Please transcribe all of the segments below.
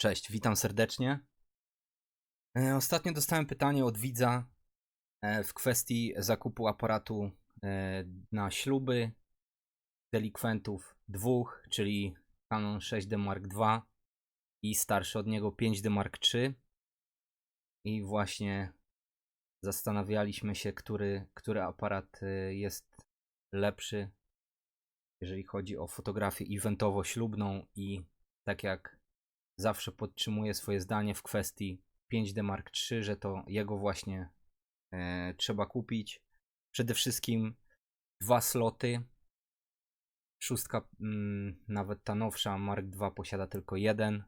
Cześć, witam serdecznie. E, Ostatnio dostałem pytanie od widza e, w kwestii zakupu aparatu e, na śluby delikwentów dwóch, czyli Canon 6D Mark II i starszy od niego 5D Mark III. I właśnie zastanawialiśmy się, który, który aparat jest lepszy, jeżeli chodzi o fotografię eventowo-ślubną i tak jak zawsze podtrzymuję swoje zdanie w kwestii 5D Mark III, że to jego właśnie e, trzeba kupić. Przede wszystkim dwa sloty. Szóstka, mm, nawet ta nowsza Mark II posiada tylko jeden,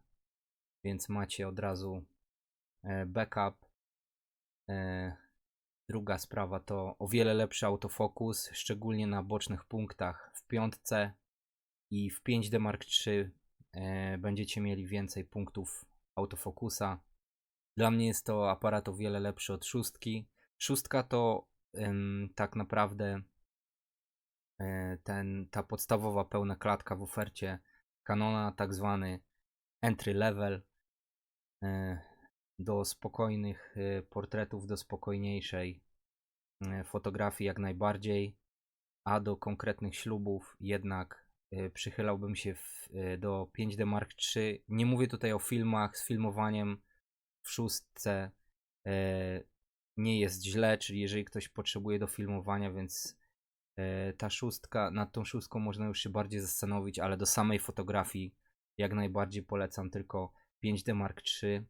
więc macie od razu e, backup. E, druga sprawa to o wiele lepszy autofokus, szczególnie na bocznych punktach w piątce i w 5D Mark III będziecie mieli więcej punktów autofokusa. Dla mnie jest to aparat o wiele lepszy od szóstki. Szóstka to em, tak naprawdę e, ten, ta podstawowa pełna klatka w ofercie Canona, tak zwany entry level e, do spokojnych e, portretów, do spokojniejszej e, fotografii jak najbardziej, a do konkretnych ślubów jednak e, przychylałbym się w, e, do 5D Mark III. Nie mówię tutaj o filmach z filmowaniem w szóstce. e, Nie jest źle, czyli jeżeli ktoś potrzebuje do filmowania, więc e, ta szóstka, nad tą szóstką można już się bardziej zastanowić, ale do samej fotografii jak najbardziej polecam tylko 5D Mark III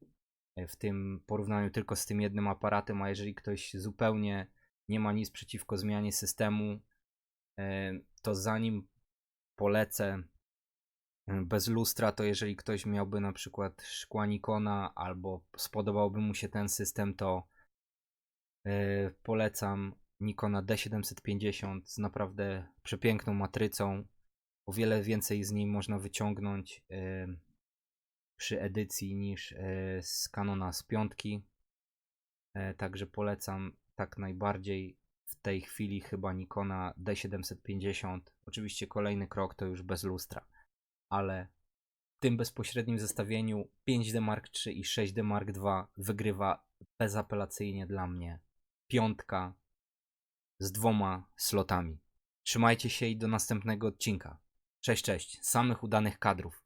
e, w tym porównaniu tylko z tym jednym aparatem, a jeżeli ktoś zupełnie nie ma nic przeciwko zmianie systemu, e, to zanim polecę e, bez lustra, to jeżeli ktoś miałby na przykład szkła Nikona albo spodobałby mu się ten system, to e, polecam Nikona D750 z naprawdę przepiękną matrycą. O wiele więcej z niej można wyciągnąć e, przy edycji niż z Canona z piątki. Także polecam tak najbardziej w tej chwili chyba Nikona D750. Oczywiście kolejny krok to już bez lustra, ale w tym bezpośrednim zestawieniu 5D Mark III i 6D Mark II wygrywa bezapelacyjnie dla mnie piątka z dwoma slotami. Trzymajcie się i do następnego odcinka. Cześć, cześć. Samych udanych kadrów.